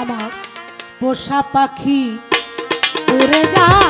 আমার পোষা পাখি উড়ে যা।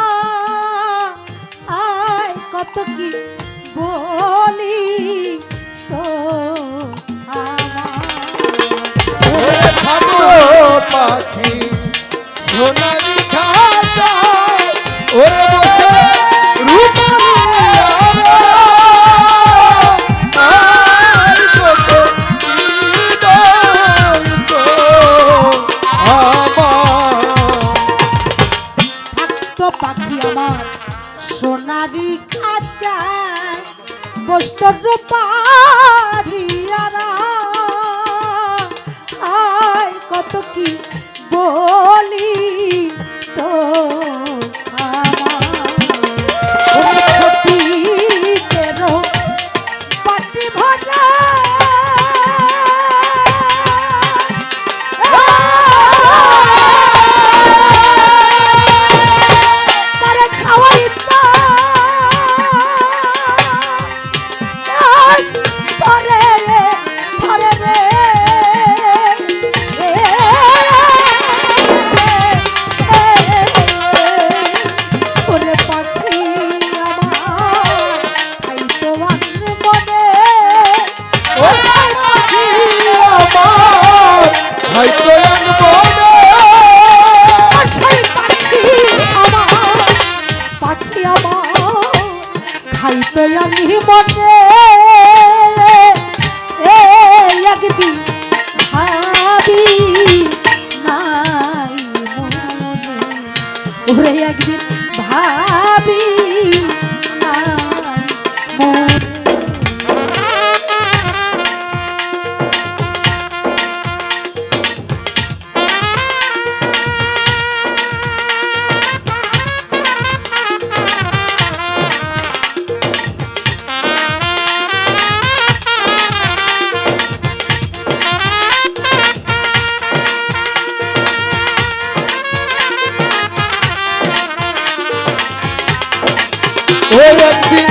কত কি বলি তো পাখি সোনালি খাতা ওরে বসে বড় পারিয়ারা আয় কত কি বলি তো পাটি ভরা। একদিন ভাবি Where you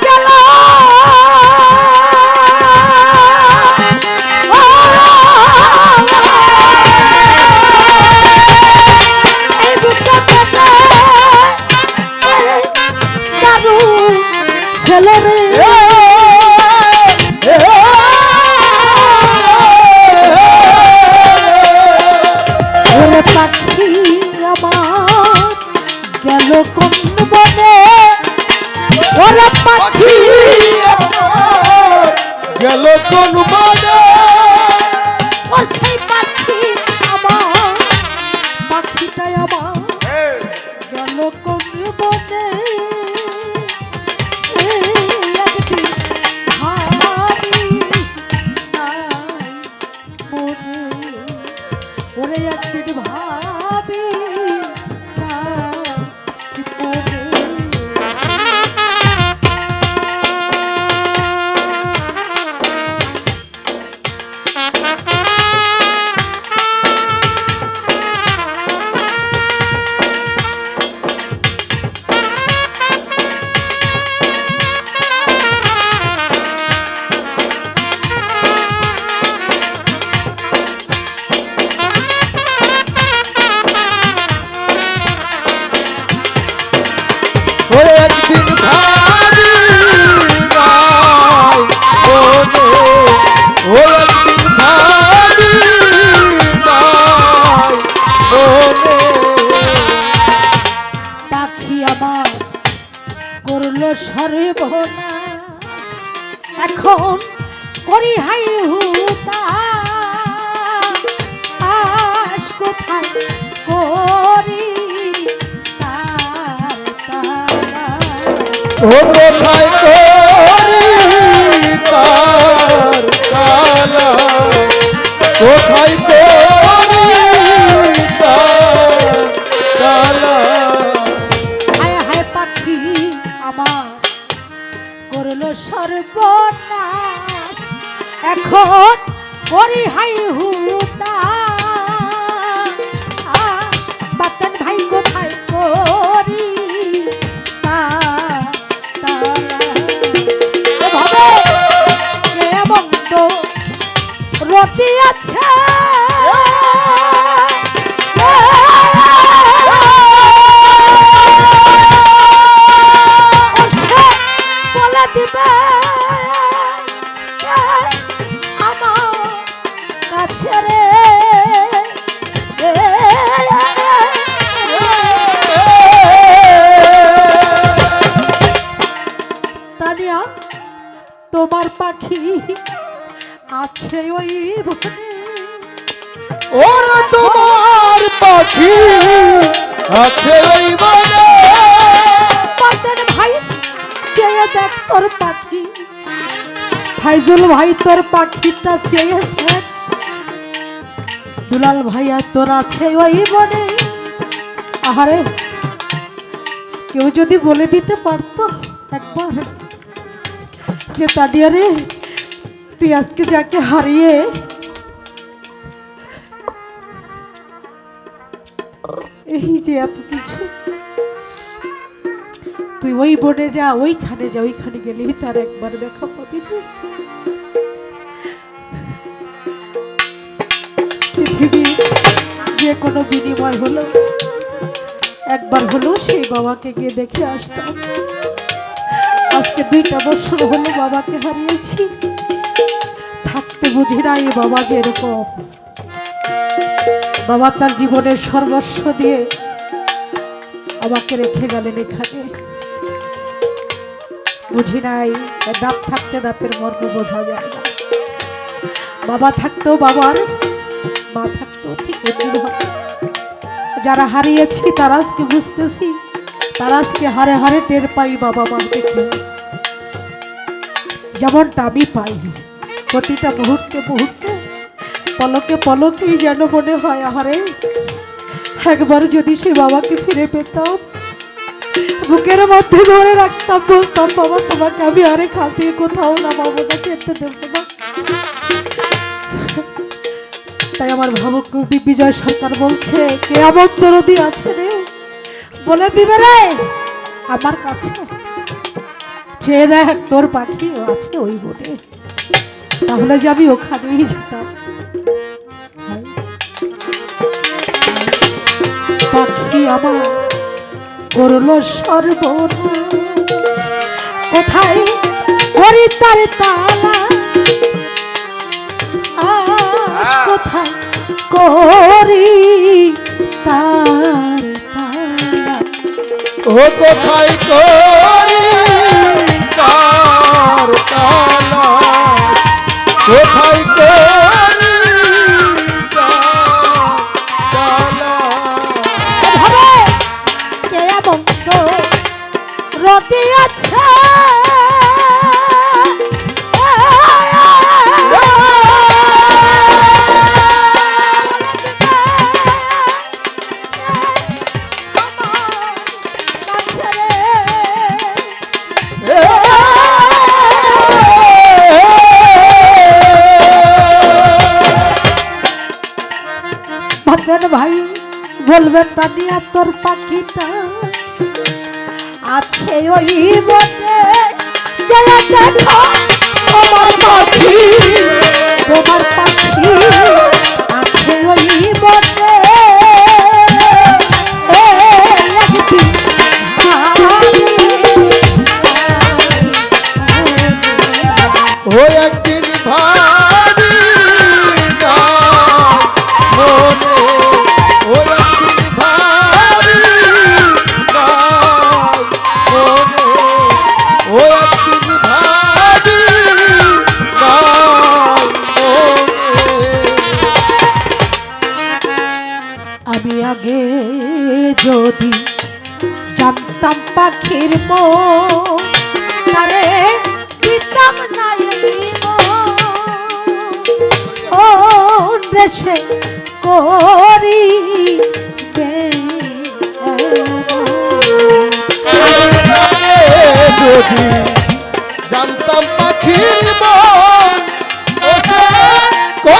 পাচ্ছি ও কোথায় করি তার কালা। কোথায় হায় হায় পাখি আমার, করল সর্বনাশ। এখন করি হাই হুতা পাতেন ভাই তোর পাখি। ফাইজুল ভাই, তোর পাখিটা চেয়ে দুলাল ভাইয়া তোর আছে ওই বনে আহারে, কেউ যদি বলে দিতে পারতো একবার যে তাডিয়া রে, তুই আজকে যাকে হারিয়ে এই যে এত কিছু। তুই ওই বনে যা, ওইখানে যা, ওইখানে গেলেই তার একবার দেখা পাবি তুই। যে কোনো বিনিময় হলো, একবার হলো সেই বাবাকে গিয়ে দেখে আসতাম। আজকে দুইটা বছর হলো বাবাকে হারিয়েছি। থাকতে বুঝি না এই বাবা যে এরকম বাবা তার জীবনের সর্বস্ব দিয়ে আমাকে রেখে গেলেন এখানে। বুঝি নাই দাঁত থাকতে দাঁতের মর্ম বোঝা যায় না। বাবা থাকতেও বাবার, মা থাকতেও ঠিক যারা হারিয়েছি, তারা আজকে বুঝতেছি, তারা আজকে হারে হারে টের পাই বাবা মা দেখে। যেমনটা আমি পাই, প্রতিটা মুহূর্তে মুহূর্তে পলকে পলকেই যেন মনে হয় আহারে একবার যদি সে বাবাকে ফিরে পেতাম, বুকের মধ্যে ধরে রাখতাম, বলতাম, বাবা, তোমাকে আমি আরে খাতিয়ে কোথাও না বাবা না যেতে দেবো না। তাই আমার ভাবুক কবি বিজয় সরকার বলছে, কে আমার দরদি আছে রে? বলে দিবে রে, আমার কাছে। চেয়ে দেখ, তোর পাখিও আছে ওই বোটে। তাহলে যে আমি ওখানেই যেতাম। পাখি আমার করল সর্বনাশ। কোথায় করি তার তালা? আস কোথায় করি তার তালা? ও কোথায় করি তার তালা? কোথায় করি বলবে তানিয়া তোর পাখিটা। আছে ওই বনে জয়া দেখো তোমার পাখি। তোমার পাখি আছে ওই বনে এ একদিন পাখির মরে দিতাম না এই ও দেশে করি জানতাম পাখির মন। ও